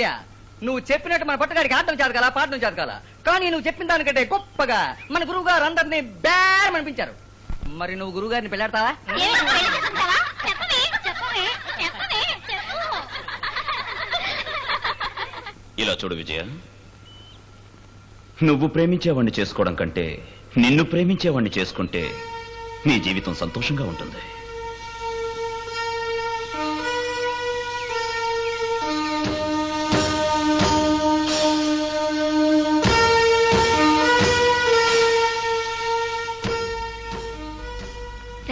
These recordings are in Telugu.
విజయ నువ్వు చెప్పినట్టు మన పట్టగాడికి ఆడటం చేత కదా పాడటం చేత కదా కానీ నువ్వు చెప్పిన దానికంటే గొప్పగా మన గురువు గారు అందరినీ బేరం అనిపించారు. మరి నువ్వు గురువు గారిని పెళ్ళాడతావా? ఇలా చూడు విజయ. నువ్వు ప్రేమించేవాణ్ణి చేసుకోవడం కంటే నిన్ను ప్రేమించేవాణ్ణి చేసుకుంటే నీ జీవితం సంతోషంగా ఉంటుంది.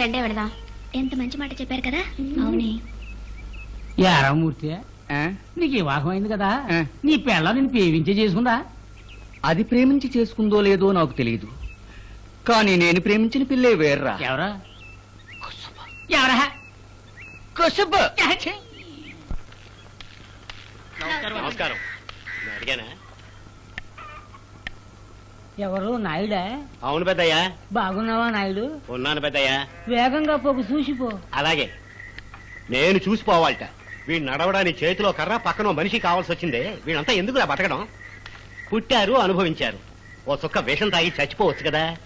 రెండే పెడదాం ఎంత మంచి మాట చెప్పారు కదా? అవునే. యారా మూర్తి ఆ? నీకు వివాహం అయింది కదా. నీ పిల్ల నేను పేవించే చేసుకుందా? అది ప్రేమించి చేసుకుందో లేదో నాకు తెలియదు కానీ నేను ప్రేమించిన పిల్లే వేర్రా. ఎవరా? ఎవరా? కుసుబ్. నమస్కారం. అడిగానా? ఎవరు? నాయుడా? అవును పెద్దయ్యా. బాగున్నావా నాయుడు? ఉన్నాను పెద్దయ్యా. వేగంగా పోకు చూసిపో. అలాగే. నేను చూసిపోవాలట వీడు నడవడానికి చేతిలో కర్ర పక్కన మనిషి కావాల్సి వచ్చిందే. వీడంతా ఎందుకు బతకడం? పుట్టారు అనుభవించారు. ఓ చుక్క విషం తాగి చచ్చిపోవచ్చు కదా.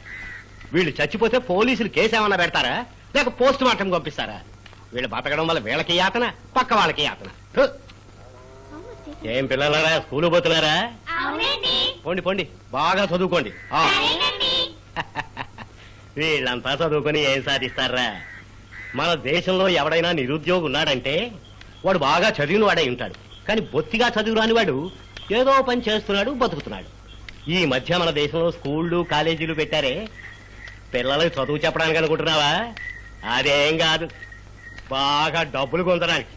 వీళ్ళు చచ్చిపోతే పోలీసులు కేసు ఏమన్నా పెడతారా? లేక పోస్ట్ మార్టం పంపిస్తారా? వీళ్ళు బతకడం వల్ల వీళ్ళకి యాతన పక్క వాళ్ళకి యాతన! ఏం పిల్లలారా? స్కూలు పోతున్నారా? పోండి పోండి. బాగా చదువుకోండి. ఆ. వీళ్ళంతా చదువుకొని ఏం సాధిస్తారా? మన దేశంలో ఎవడైనా నిరుద్యోగి ఉన్నాడంటే వాడు బాగా చదివిన వాడై ఉంటాడు. కానీ బొత్తిగా చదువురాని వాడు ఏదో పని చేస్తున్నాడు బతుకుతున్నాడు. ఈ మధ్య మన దేశంలో స్కూళ్ళు కాలేజీలు పెట్టారే. పిల్లలకు చదువు చెప్పడానికి అనుకుంటున్నావా? అదేం కాదు. బాగా డబ్బులు పొందడానికి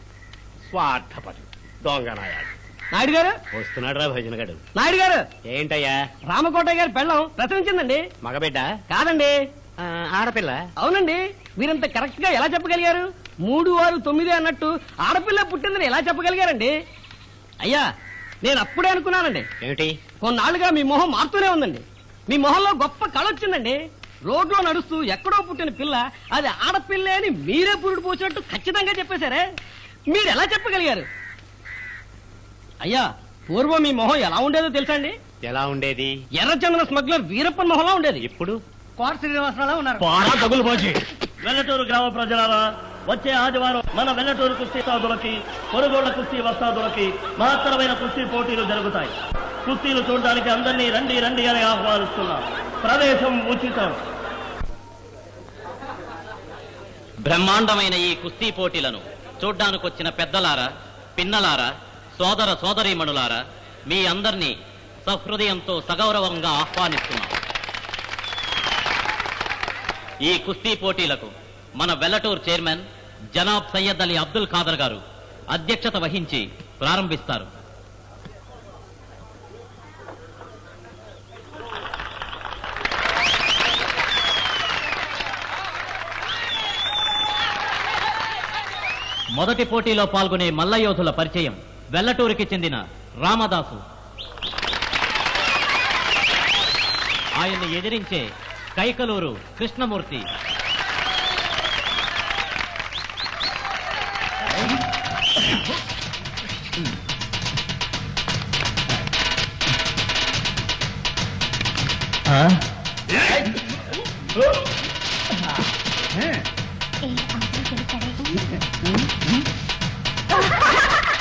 స్వార్థపడు దొంగనాయాలు నాయుడు గారు వస్తున్నాడు రా భజనగాడు. నాయుడు గారు ఏంటయ్యా? రామకోటయ్య గారి పెళ్ళం ప్రసవించిందండి. మగబిడ్డ? కాదండి. ఆ, ఆడపిల్ల? అవునండి. మీరంత కరెక్ట్గా ఎలా చెప్పగలిగారు? మూడు ఆరు తొమ్మిది అన్నట్టు ఆడపిల్ల పుట్టిందని ఎలా చెప్పగలిగారండి? అయ్యా నేను అప్పుడే అనుకున్నానండి. ఏమిటి? కొన్నాళ్ళుగా మీ మొహం మారుతూనే ఉందండి. మీ మొహంలో గొప్ప కళ వచ్చిందండి. రోడ్లో నడుస్తూ ఎక్కడో పుట్టిన పిల్ల అది ఆడపిల్లే అని మీరే పురుడు పోసినట్టు ఖచ్చితంగా చెప్పేశారే. మీరు ఎలా చెప్పగలిగారు? అయ్యా పూర్వం మీ మొహం ఎలా ఉండేదో తెలుసా అండి ఎలా ఉండేది? ఎర్రచందన స్మగ్లర్ వీరప్పన్ మొహంలా ఉండేది. ఇప్పుడు కోట శ్రీనివాసరావు ఉన్నారు. వెల్లటూరు గ్రామ ప్రజలారా వచ్చే ఆదివారం మన వెల్లటూరు కుస్తీ సాధులకి కొనుగోళ్ళ కుస్తీ వస్తాదులకి మహత్తరమైన కుస్తీ పోటీలు జరుగుతాయి. కుస్తీలు చూడడానికి అందరినీ రండి రండి అని ఆహ్వానిస్తున్నాం. ప్రవేశం ఉచితం. బ్రహ్మాండమైన ఈ కుస్తీ పోటీలను చూడ్డానికొచ్చిన పెద్దలారా పిన్నలారా సోదర సోదరీమణులారా మీ అందరినీ సహృదయంతో సగౌరవంగా ఆహ్వానిస్తున్నాం. ఈ కుస్తీ పోటీలకు మన వెల్లటూర్ చైర్మన్ జనాబ్ సయ్యద్ అలీ అబ్దుల్ ఖాదర్ గారు అధ్యక్షత వహించి ప్రారంభిస్తారు. మొదటి పోటీలో పాల్గొనే మల్లయోధుల పరిచయం. వెల్లటూరికి చెందిన రామదాసు. ఆయన్ని ఎదిరించే కైకలూరు కృష్ణమూర్తి.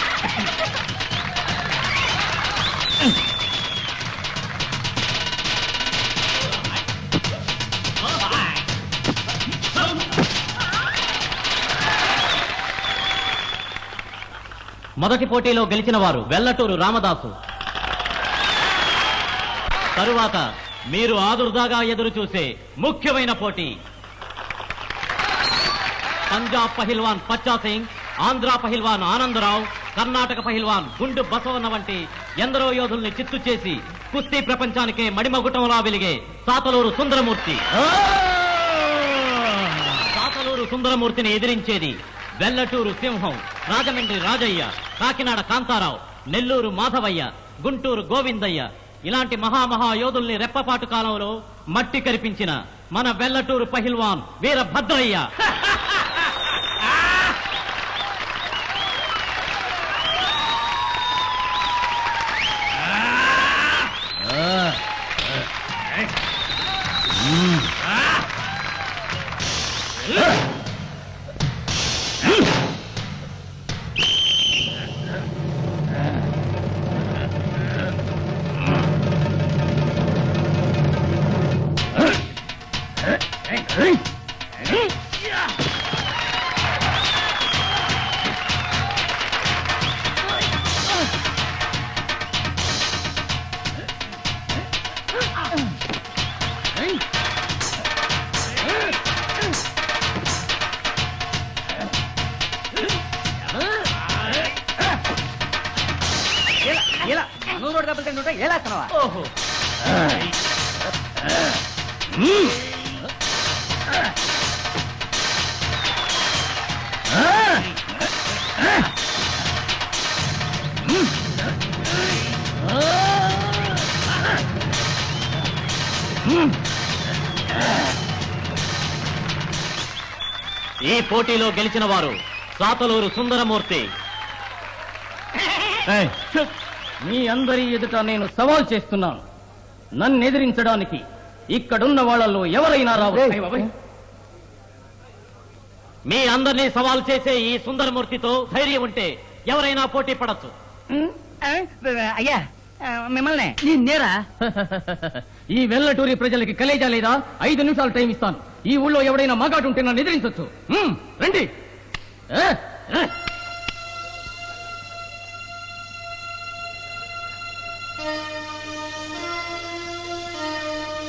మొదటి పోటీలో గెలిచిన వారు వెల్లటూరు రామదాసు. తరువాత మీరు ఆదుర్దాగా ఎదురు చూసే ముఖ్యమైన పోటీ. పంజాబ్ పహిల్వాన్ పచ్చా సింగ్ ఆంధ్ర పహిల్వాన్ ఆనందరావు కర్ణాటక పహిల్వాన్ గుండు బసవన్న వంటి ఎందరో యోధుల్ని చిత్తు చేసి కుస్తీ ప్రపంచానికే మడిమగుటంలా వెలిగే సాతలూరు సుందరమూర్తి. సాతలూరు సుందరమూర్తిని ఎదిరించేది వెల్లటూరు సింహం రాజమండ్రి రాజయ్య కాకినాడ కాంతారావు నెల్లూరు మాధవయ్య గుంటూరు గోవిందయ్య. ఇలాంటి మహామహా యోధుల్ని రెప్పపాటు కాలంలో మట్టి కరిపించిన మన వెల్లటూరు పహిల్వాన్ వీరభద్రయ్య. Mm. ఓహో. ఈ పోటీలో గెలిచిన వారు సాతలూరు సుందరమూర్తి. మీ అందరి ఎదుట నేను సవాల్ చేస్తున్నాను. నన్ను ఎదిరించడానికి ఇక్కడున్న వాళ్ళలో ఎవరైనా రావచ్చు? మీ అందరినీ సవాల్ చేసే ఈ సుందరమూర్తితో ధైర్యం ఉంటే ఎవరైనా పోటీ పడచ్చు? అయ్యా మిమ్మల్ని. నేరా? ఈ వెల్లటూరి ప్రజలకి కలేజా లేదా? ఐదు నిమిషాలు టైం ఇస్తాను. ఈ ఊళ్ళో ఎవడైనా మగాడు ఉంటే నన్ను ఎదిరించవచ్చు రండి.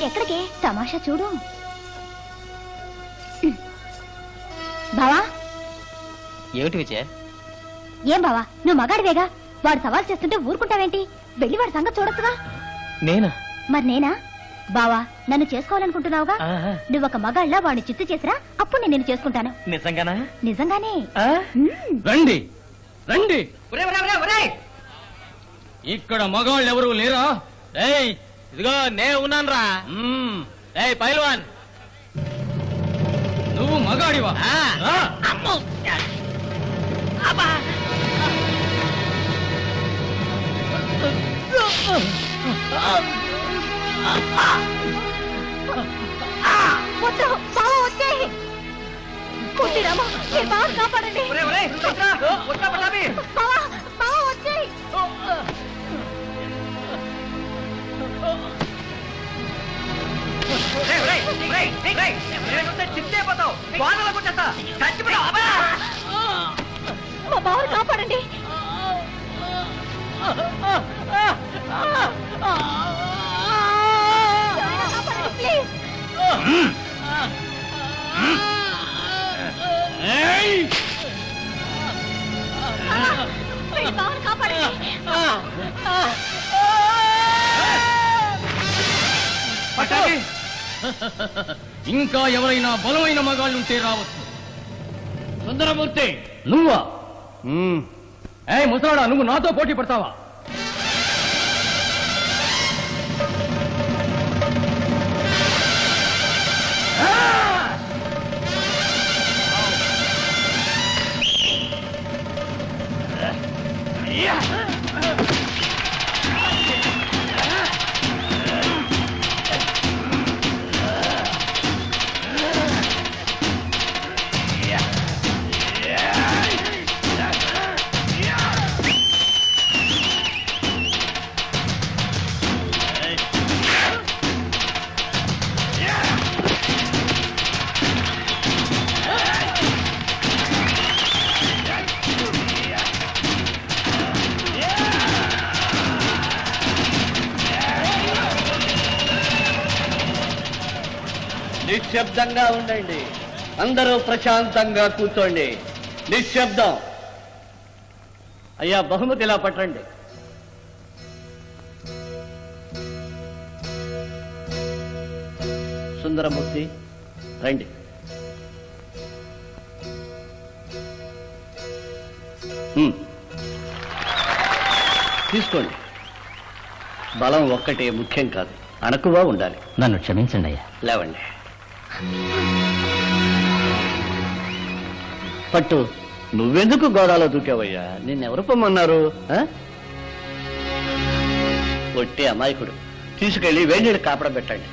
ఎక్కడికి? తమాషా చూడు. బావా? ఏమిటి విజయ? ఏం బావా? నువ్వు మగాడివేగా? వాడు సవాల్ చేస్తుంటే ఊరుకుంటావేంటి? వెళ్ళి వాడి సంగతి చూడొచ్చుగా. నేనా? మరి నేనా? బావా నన్ను చేసుకోవాలనుకుంటున్నావుగా. నువ్వు ఒక మగాళ్ళ వాడిని చిత్తు చేసిరా అప్పుడు నేను నిన్ను చేసుకుంటాను. నిజంగానా? నిజంగానే. రండి. రండి! ఇక్కడ మగాళ్ళు ఎవరు లేరా? ఏయ్ ఇదిగో నే ఉన్నాను రా ఏయ్ పైల్వాన్ నువ్వు మగాడివా. వద్దు కాపాడండి మా బావని కాపాడండి. కాపాడండి, ప్లీజ్ ఇంకా ఎవరైనా బలమైన మగాళ్ళు ఉంటే రావచ్చు. సుందరమూర్తి! నువ్వా? ఏ ముసలాడా నువ్వు నాతో పోటీ పడతావా? నిశ్శబ్దంగా ఉండండి. అందరూ ప్రశాంతంగా కూర్చోండి. నిశ్శబ్దం. అయ్యా బహుమతి ఇలా పట్టండి. సుందరమూర్తి రండి. తీసుకోండి. బలం ఒక్కటే ముఖ్యం కాదు. అణకువా ఉండాలి. నన్ను క్షమించండి అయ్యా. లేవండి. పట్టు నువ్వెందుకు గోదాలో దూకావయ్యా? నిన్నెవరు పొమ్మన్నారు? ఆ? ఒట్టి అమాయకుడు. తీసుకెళ్ళి వేడినీళ్ళు కాపడ పెట్టండి